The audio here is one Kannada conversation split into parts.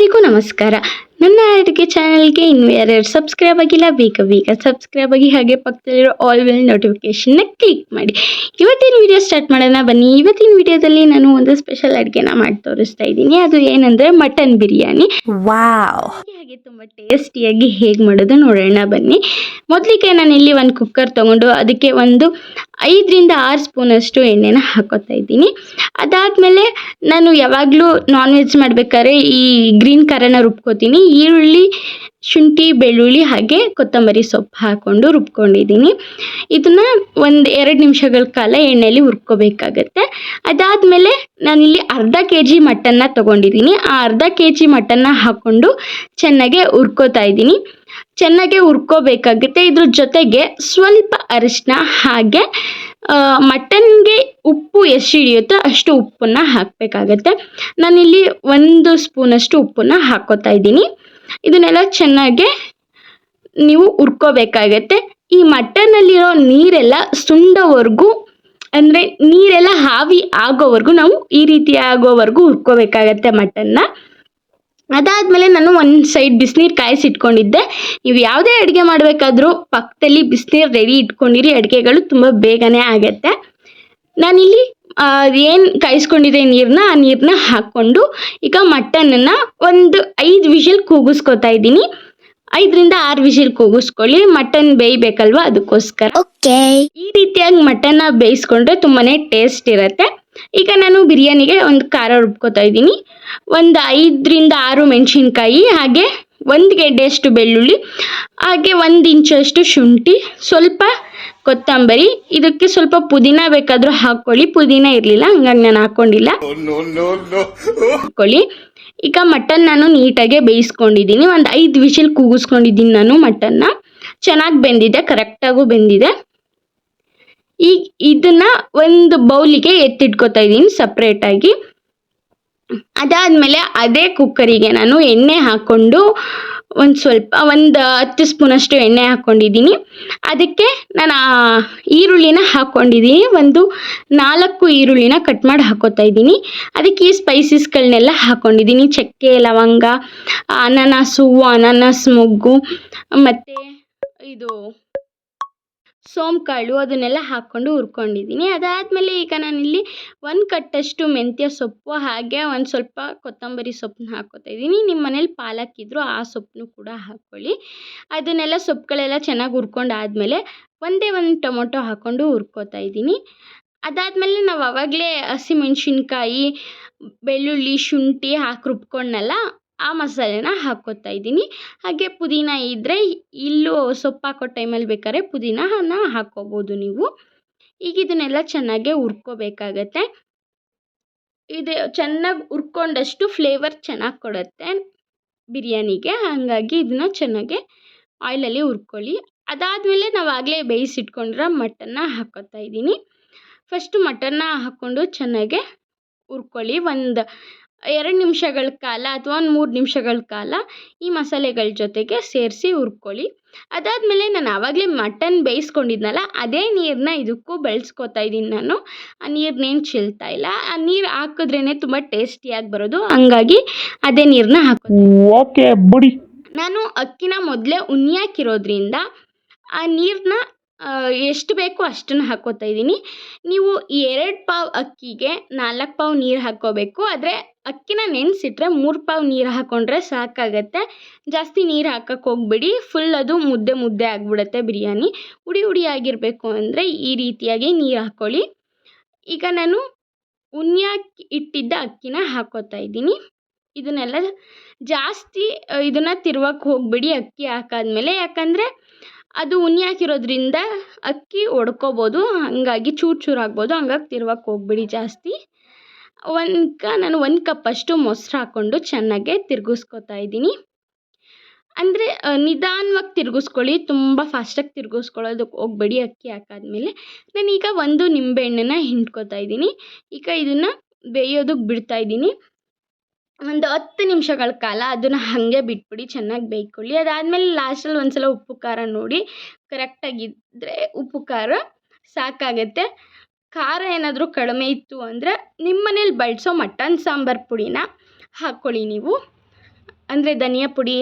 ಎಲ್ಲರಿಗೂ ನಮಸ್ಕಾರ. ನನ್ನ ಅಡುಗೆ ಚಾನಲ್ಗೆ ಇನ್ನು ಯಾರ್ಯಾರು ಸಬ್ಸ್ಕ್ರೈಬ್ ಆಗಿಲ್ಲ ಬೇಗ ಬೇಗ ಸಬ್ಸ್ಕ್ರೈಬ್ ಆಗಿ ಹಾಗೆ ಪಕ್ಕದಲ್ಲಿರೋ ಆಲ್ ವೆಲ್ ನೋಟಿಫಿಕೇಶನ್ನ ಕ್ಲಿಕ್ ಮಾಡಿ. ಇವತ್ತಿನ ವಿಡಿಯೋ ಸ್ಟಾರ್ಟ್ ಮಾಡೋಣ. ಬನ್ನಿ ಇವತ್ತಿನ ವಿಡಿಯೋದಲ್ಲಿ ನಾನು ಒಂದು ಸ್ಪೆಷಲ್ ಅಡುಗೆನ ಮಾಡಿ ತೋರಿಸ್ತಾ ಇದ್ದೀನಿ. ಅದು ಏನಂದರೆ ಮಟನ್ ಬಿರಿಯಾನಿ. ವಾವ್. ಹಾಗೆ ತುಂಬ ಟೇಸ್ಟಿಯಾಗಿ ಹೇಗೆ ಮಾಡೋದು ನೋಡೋಣ ಬನ್ನಿ. ಮೊದಲಿಗೆ ನಾನು ಇಲ್ಲಿ ಒಂದು ಕುಕ್ಕರ್ ತೊಗೊಂಡು ಅದಕ್ಕೆ ಒಂದು ಐದರಿಂದ ಆರು ಸ್ಪೂನಷ್ಟು ಎಣ್ಣೆನ ಹಾಕೋತಾ ಇದ್ದೀನಿ. ಅದಾದಮೇಲೆ ನಾನು ಯಾವಾಗಲೂ ನಾನ್ ವೆಜ್ ಮಾಡ್ಬೇಕಾದ್ರೆ ಈ ಗ್ರೀನ್ ಖಾರನ ರುಬ್ಕೋತೀನಿ. ಈರುಳ್ಳಿ, ಶುಂಠಿ, ಬೆಳ್ಳುಳ್ಳಿ ಹಾಗೆ ಕೊತ್ತಂಬರಿ ಸೊಪ್ಪು ಹಾಕ್ಕೊಂಡು ರುಬ್ಕೊಂಡಿದ್ದೀನಿ. ಇದನ್ನು ಒಂದು ಎರಡು ನಿಮಿಷಗಳ ಕಾಲ ಎಣ್ಣೆಯಲ್ಲಿ ಹುರ್ಕೋಬೇಕಾಗತ್ತೆ. ಅದಾದಮೇಲೆ ನಾನಿಲ್ಲಿ ಅರ್ಧ ಕೆ ಜಿ ಮಟನ್ನ ತೊಗೊಂಡಿದ್ದೀನಿ. ಆ ಅರ್ಧ ಕೆ ಜಿ ಮಟನ್ನ ಹಾಕ್ಕೊಂಡು ಚೆನ್ನಾಗೆ ಹುರ್ಕೋತಾ ಇದ್ದೀನಿ. ಚೆನ್ನಾಗೆ ಹುರ್ಕೋಬೇಕಾಗುತ್ತೆ. ಇದ್ರ ಜೊತೆಗೆ ಸ್ವಲ್ಪ ಅರಿಶಿನ ಹಾಗೆ ಮಟನ್ಗೆ ಉಪ್ಪು ಎಷ್ಟು ಹಿಡಿಯುತ್ತೋ ಅಷ್ಟು ಉಪ್ಪನ್ನು ಹಾಕಬೇಕಾಗತ್ತೆ. ನಾನಿಲ್ಲಿ ಒಂದು ಸ್ಪೂನಷ್ಟು ಉಪ್ಪನ್ನು ಹಾಕ್ಕೋತಾ ಇದ್ದೀನಿ. ಇದನ್ನೆಲ್ಲ ಚೆನ್ನಾಗೆ ನೀವು ಹುರ್ಕೋಬೇಕಾಗತ್ತೆ. ಈ ಮಟನ್ನಲ್ಲಿರೋ ನೀರೆಲ್ಲ ಸುಂಡೋವರೆಗೂ, ಅಂದರೆ ನೀರೆಲ್ಲ ಆವಿ ಆಗೋವರೆಗೂ, ನಾವು ಈ ರೀತಿ ಆಗೋವರೆಗೂ ಹುರ್ಕೋಬೇಕಾಗತ್ತೆ ಮಟನ್ನ. ಅದಾದಮೇಲೆ ನಾನು ಒಂದು ಸೈಡ್ ಬಿಸಿನೀರು ಕಾಯಿಸಿಟ್ಕೊಂಡಿದ್ದೆ ನೀವು ಯಾವುದೇ ಅಡುಗೆ ಮಾಡಬೇಕಾದ್ರೂ ಪಕ್ಕದಲ್ಲಿ ಬಿಸಿನೀರು ರೆಡಿ ಇಟ್ಕೊಂಡಿರಿ. ಅಡುಗೆಗಳು ತುಂಬ ಬೇಗನೆ ಆಗುತ್ತೆ. ನಾನಿಲ್ಲಿ ಏನು ಕಾಯಿಸ್ಕೊಂಡಿದ್ದೆ ನೀರನ್ನ ಆ ನೀರನ್ನ ಹಾಕ್ಕೊಂಡು ಈಗ ಮಟನನ್ನು ಒಂದು ಐದು ವಿಷಲ್ ಕೂಗಿಸ್ಕೊತಾ ಇದ್ದೀನಿ. ಐದರಿಂದ ಆರು ವಿಷಲ್ ಕೂಗಿಸ್ಕೊಳ್ಳಿ. ಮಟನ್ ಬೇಯಬೇಕಲ್ವಾ ಅದಕ್ಕೋಸ್ಕರ. ಓಕೆ ಈ ರೀತಿಯಾಗಿ ಮಟನ್ನ ಬೇಯಿಸ್ಕೊಂಡ್ರೆ ತುಂಬಾ ಟೇಸ್ಟ್ ಇರುತ್ತೆ. ಈಗ ನಾನು ಬಿರಿಯಾನಿಗೆ ಒಂದು ಖಾರ ರುಬ್ಕೋತಾ ಇದ್ದೀನಿ. ಒಂದು ಐದರಿಂದ ಆರು ಮೆಣಸಿನ್ಕಾಯಿ ಹಾಗೆ ಒಂದು ಗೆಡ್ಡೆಯಷ್ಟು ಬೆಳ್ಳುಳ್ಳಿ ಹಾಗೆ ಒಂದು ಇಂಚಷ್ಟು ಶುಂಠಿ ಸ್ವಲ್ಪ ಕೊತ್ತಂಬರಿ ಇದಕ್ಕೆ ಸ್ವಲ್ಪ ಪುದೀನ ಬೇಕಾದರೂ ಹಾಕ್ಕೊಳ್ಳಿ. ಪುದೀನ ಇರಲಿಲ್ಲ ಹಂಗಾಗಿ ನಾನು ಹಾಕ್ಕೊಂಡಿಲ್ಲ. ಹಾಕ್ಕೊಳ್ಳಿ. ಈಗ ಮಟನ್ ನಾನು ನೀಟಾಗೆ ಬೇಯಿಸ್ಕೊಂಡಿದ್ದೀನಿ. ಒಂದು ಐದು ವಿಷಲ್ ಕೂಗಿಸ್ಕೊಂಡಿದ್ದೀನಿ ನಾನು ಮಟನ್ನ. ಚೆನ್ನಾಗಿ ಬೆಂದಿದೆ ಕರೆಕ್ಟಾಗೂ ಬೆಂದಿದೆ. ಈಗ ಇದನ್ನ ಒಂದು ಬೌಲಿಗೆ ಎತ್ತಿಟ್ಕೋತಾ ಇದ್ದೀನಿ ಸಪ್ರೇಟಾಗಿ ಅದಾದಮೇಲೆ ಅದೇ ಕುಕ್ಕರಿಗೆ ನಾನು ಎಣ್ಣೆ ಹಾಕ್ಕೊಂಡು ಒಂದು ಸ್ವಲ್ಪ, ಒಂದು ಹತ್ತು ಸ್ಪೂನಷ್ಟು ಎಣ್ಣೆ ಹಾಕ್ಕೊಂಡಿದ್ದೀನಿ ಅದಕ್ಕೆ ನಾನು ಈರುಳ್ಳಿನ ಹಾಕ್ಕೊಂಡಿದ್ದೀನಿ ಒಂದು ನಾಲ್ಕು ಈರುಳ್ಳಿನ ಕಟ್ ಮಾಡಿ ಹಾಕೋತಾ ಇದ್ದೀನಿ. ಅದಕ್ಕೆ ಈ ಸ್ಪೈಸಸ್ಗಳನ್ನೆಲ್ಲ ಹಾಕ್ಕೊಂಡಿದ್ದೀನಿ ಚಕ್ಕೆ, ಲವಂಗ, ಅನಾನಸು, ಅನಾನಸ್, ಮೊಗ್ಗು, ಮತ್ತು ಇದು ಸೋಂಕಾಳು ಅದನ್ನೆಲ್ಲ ಹಾಕ್ಕೊಂಡು ಹುರ್ಕೊಂಡಿದ್ದೀನಿ. ಅದಾದಮೇಲೆ ಈಗ ನಾನಿಲ್ಲಿ ಒಂದು ಕಟ್ಟಷ್ಟು ಮೆಂತ್ಯ ಸೊಪ್ಪು ಹಾಗೆ ಒಂದು ಸ್ವಲ್ಪ ಕೊತ್ತಂಬರಿ ಸೊಪ್ಪನ್ನ ಹಾಕ್ಕೋತಾ ಇದ್ದೀನಿ. ನಿಮ್ಮ ಮನೇಲಿ ಪಾಲಕ್ ಇದ್ದರೂ ಆ ಸೊಪ್ಪನ್ನು ಕೂಡ ಹಾಕ್ಕೊಳ್ಳಿ. ಅದನ್ನೆಲ್ಲ ಸೊಪ್ಪುಗಳೆಲ್ಲ ಚೆನ್ನಾಗಿ ಹುರ್ಕೊಂಡಾದಮೇಲೆ ಒಂದೇ ಒಂದು ಟೊಮೊಟೊ ಹಾಕ್ಕೊಂಡು ಹುರ್ಕೋತಾ ಇದ್ದೀನಿ. ಅದಾದಮೇಲೆ ನಾವು ಆವಾಗಲೇ ಹಸಿಮೆಣ್ಸಿನ್ಕಾಯಿ, ಬೆಳ್ಳುಳ್ಳಿ, ಶುಂಠಿ ಹಾಕಿ ರುಬ್ಕೊಂಡ್ನಲ್ಲ ಆ ಮಸಾಲೆನ ಹಾಕ್ಕೋತಾ ಇದ್ದೀನಿ. ಹಾಗೆ ಪುದೀನ ಇದ್ದರೆ ಇಲ್ಲೂ ಸೊಪ್ಪು ಹಾಕೋ ಟೈಮಲ್ಲಿ ಬೇಕಾದ್ರೆ ಪುದೀನನ ಹಾಕ್ಕೋಬೋದು ನೀವು. ಈಗ ಇದನ್ನೆಲ್ಲ ಚೆನ್ನಾಗೆ ಹುರ್ಕೋಬೇಕಾಗತ್ತೆ. ಇದು ಚೆನ್ನಾಗಿ ಹುರ್ಕೊಂಡಷ್ಟು ಫ್ಲೇವರ್ ಚೆನ್ನಾಗಿ ಕೊಡುತ್ತೆ ಬಿರಿಯಾನಿಗೆ. ಹಾಗಾಗಿ ಇದನ್ನ ಚೆನ್ನಾಗೆ ಆಯಿಲಲ್ಲಿ ಹುರ್ಕೊಳ್ಳಿ. ಅದಾದಮೇಲೆ ನಾವು ಆಗಲೇ ಬೇಯಿಸಿಟ್ಕೊಂಡಿರೋ ಮಟನ್ನ ಹಾಕೋತಾ ಇದ್ದೀನಿ. ಫಸ್ಟು ಮಟನ್ನ ಹಾಕ್ಕೊಂಡು ಚೆನ್ನಾಗೆ ಹುರ್ಕೊಳ್ಳಿ. ಒಂದು ಎರಡು ನಿಮಿಷಗಳ ಕಾಲ ಅಥವಾ ಒಂದು ಮೂರು ನಿಮಿಷಗಳ ಕಾಲ ಈ ಮಸಾಲೆಗಳ ಜೊತೆಗೆ ಸೇರಿಸಿ ಹುರ್ಕೊಳ್ಳಿ. ಅದಾದಮೇಲೆ ನಾನು ಆವಾಗಲೇ ಮಟನ್ ಬೇಯಿಸ್ಕೊಂಡಿದ್ನಲ್ಲ ಅದೇ ನೀರನ್ನ ಇದಕ್ಕೂ ಬಳಸ್ಕೊತಾ ಇದ್ದೀನಿ ನಾನು. ಆ ನೀರನ್ನೇನು ಚೆಲ್ತಾ ಇಲ್ಲ. ಆ ನೀರು ಹಾಕಿದ್ರೇ ತುಂಬ ಟೇಸ್ಟಿಯಾಗಿ ಬರೋದು. ಹಂಗಾಗಿ ಅದೇ ನೀರನ್ನ ಹಾಕೋದು ಓಕೆ ಬಿಡಿ. ನಾನು ಅಕ್ಕಿನ ಮೊದಲೇ ಉಣ್ಯಾಕಿರೋದ್ರಿಂದ ಆ ನೀರನ್ನ ಎಷ್ಟು ಬೇಕೋ ಅಷ್ಟನ್ನು ಹಾಕ್ಕೋತಾ ಇದ್ದೀನಿ. ನೀವು ಎರಡು ಪಾವ್ ಅಕ್ಕಿಗೆ ನಾಲ್ಕು ಪಾವ್ ನೀರು ಹಾಕ್ಕೋಬೇಕು ಆದರೆ ಅಕ್ಕಿನ ನೆನೆಸಿಟ್ರೆ ಮೂರು ಪಾವ್ ನೀರು ಹಾಕ್ಕೊಂಡ್ರೆ ಸಾಕಾಗತ್ತೆ. ಜಾಸ್ತಿ ನೀರು ಹಾಕಕ್ಕೆ ಹೋಗ್ಬೇಡಿ. ಫುಲ್ ಅದು ಮುದ್ದೆ ಮುದ್ದೆ ಆಗಿಬಿಡುತ್ತೆ ಬಿರಿಯಾನಿ. ಉಡಿ ಉಡಿ ಆಗಿರಬೇಕು ಅಂದರೆ ಈ ರೀತಿಯಾಗಿ ನೀರು ಹಾಕ್ಕೊಳ್ಳಿ ಈಗ ನಾನು ಉನ್ಯಾಕಿ ಇಟ್ಟಿದ್ದ ಅಕ್ಕಿನ ಹಾಕ್ಕೋತಾ ಇದ್ದೀನಿ. ಇದನ್ನೆಲ್ಲ ಜಾಸ್ತಿ ಇದನ್ನು ತಿರ್ವಕ್ಕೆ ಹೋಗಬೇಡಿ ಅಕ್ಕಿ ಹಾಕಾದ್ಮೇಲೆ. ಯಾಕಂದರೆ ಅದು ಉನಿ ಹಾಕಿರೋದ್ರಿಂದ ಅಕ್ಕಿ ಒಡ್ಕೊಬೋದು, ಹಾಗಾಗಿ ಚೂರು ಚೂರು ಆಗ್ಬೋದು, ಹಂಗಾಗಿ ತಿರುವಕ್ಕೆ ಹೋಗ್ಬೇಡಿ ಜಾಸ್ತಿ. ಒಂದು ನಾನು ಒಂದು ಕಪ್ಪಷ್ಟು ಮೊಸರು ಹಾಕ್ಕೊಂಡು ಚೆನ್ನಾಗೆ ತಿರ್ಗಿಸ್ಕೊತಾ ಇದ್ದೀನಿ. ಅಂದರೆ ನಿಧಾನವಾಗಿ ತಿರ್ಗಿಸ್ಕೊಳ್ಳಿ, ತುಂಬ ಫಾಸ್ಟಾಗಿ ತಿರ್ಗಿಸ್ಕೊಳ್ಳೋದಕ್ಕೆ ಹೋಗ್ಬೇಡಿ ಅಕ್ಕಿ ಹಾಕಾದ್ಮೇಲೆ. ನಾನೀಗ ಒಂದು ನಿಂಬೆಹಣ್ಣನ್ನ ಹಿಂಡ್ಕೊತಾ ಇದ್ದೀನಿ. ಈಗ ಇದನ್ನು ಬೇಯೋದಕ್ಕೆ ಬಿಡ್ತಾ ಇದ್ದೀನಿ. ಒಂದು ಹತ್ತು ನಿಮಿಷಗಳ ಕಾಲ ಅದನ್ನು ಹಾಗೆ ಬಿಟ್ಬಿಡಿ, ಚೆನ್ನಾಗಿ ಬೇಯ್ಕೊಳ್ಳಿ. ಅದಾದಮೇಲೆ ಲಾಸ್ಟಲ್ಲಿ ಒಂದು ಸಲ ಉಪ್ಪು, ಖಾರ ನೋಡಿ ಕರೆಕ್ಟಾಗಿದ್ದರೆ ಉಪ್ಪು, ಖಾರ ಸಾಕಾಗತ್ತೆ. ಖಾರ ಏನಾದರೂ ಕಡಿಮೆ ಇತ್ತು ಅಂದರೆ ನಿಮ್ಮ ಮನೇಲಿ ಬಳಸೋ ಮಟನ್ ಸಾಂಬಾರು ಪುಡಿನ ಹಾಕ್ಕೊಳ್ಳಿ ನೀವು. ಅಂದರೆ ಧನಿಯಾ ಪುಡಿ,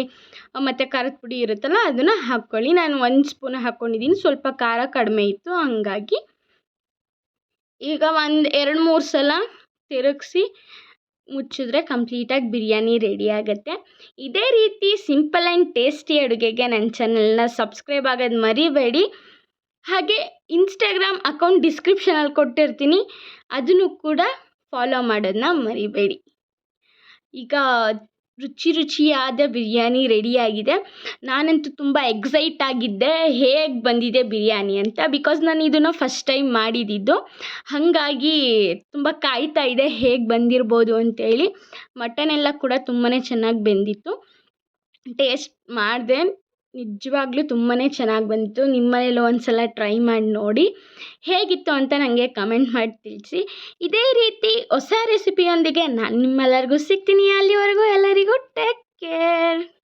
ಮತ್ತು ಖಾರದ ಪುಡಿ ಇರುತ್ತಲ್ಲ ಅದನ್ನು ಹಾಕ್ಕೊಳ್ಳಿ ನಾನು ಒಂದು ಸ್ಪೂನ್ ಹಾಕ್ಕೊಂಡಿದ್ದೀನಿ ಸ್ವಲ್ಪ ಖಾರ ಕಡಿಮೆ ಇತ್ತು, ಹಂಗಾಗಿ ಈಗ ಒಂದು ಎರಡು ಮೂರು ಸಲ ತಿರುಗಿಸಿ ಮುಚ್ಚಿದ್ರೆ ಕಂಪ್ಲೀಟಾಗಿ ಬಿರಿಯಾನಿ ರೆಡಿ ಆಗುತ್ತೆ. ಇದೇ ರೀತಿ ಸಿಂಪಲ್ ಆ್ಯಂಡ್ ಟೇಸ್ಟಿ ಅಡುಗೆಗೆ ನನ್ನ ಚಾನಲ್ನ ಸಬ್ಸ್ಕ್ರೈಬ್ ಆಗೋದು ಮರಿಬೇಡಿ. ಹಾಗೆ ಇನ್ಸ್ಟಾಗ್ರಾಮ್ ಅಕೌಂಟ್ ಡಿಸ್ಕ್ರಿಪ್ಷನಲ್ಲಿ ಕೊಟ್ಟಿರ್ತೀನಿ. ಅದನ್ನು ಕೂಡ ಫಾಲೋ ಮಾಡೋದನ್ನ ಮರಿಬೇಡಿ. ಈಗ ರುಚಿ ರುಚಿಯಾದ ಬಿರಿಯಾನಿ ರೆಡಿಯಾಗಿದೆ. ನಾನಂತೂ ತುಂಬ ಎಕ್ಸೈಟ್ ಆಗಿದ್ದೆ, ಹೇಗೆ ಬಂದಿದೆ ಬಿರಿಯಾನಿ ಅಂತ ಬಿಕಾಸ್ ನಾನು ಇದನ್ನು ಫಸ್ಟ್ ಟೈಮ್ ಮಾಡಿದ್ದಿದ್ದು ಹಾಗಾಗಿ ತುಂಬ ಕಾಯ್ತಾ ಇದೆ ಹೇಗೆ ಬಂದಿರ್ಬೋದು ಅಂತೇಳಿ. ಮಟನ್ ಎಲ್ಲ ಕೂಡ ತುಂಬಾ ಚೆನ್ನಾಗಿ ಬೆಂದಿತ್ತು. ಟೇಸ್ಟ್ ಮಾಡಿದೆ. ನಿಜವಾಗ್ಲೂ ತುಂಬಾ ಚೆನ್ನಾಗಿ ಬಂತು ನಿಮ್ಮ ಮನೇಲೂ ಒಂದು ಸಲ ಟ್ರೈ ಮಾಡಿ ನೋಡಿ. ಹೇಗಿತ್ತು ಅಂತ ನನಗೆ ಕಮೆಂಟ್ ಮಾಡಿ ತಿಳಿಸಿ. ಇದೇ ರೀತಿ ಹೊಸ ರೆಸಿಪಿಯೊಂದಿಗೆ ನಾನು ನಿಮ್ಮೆಲ್ಲರಿಗೂ ಸಿಗ್ತೀನಿ ಅಲ್ಲಿವರೆಗೂ. ಎಲ್ಲರಿಗೂ ಟೇಕ್ ಕೇರ್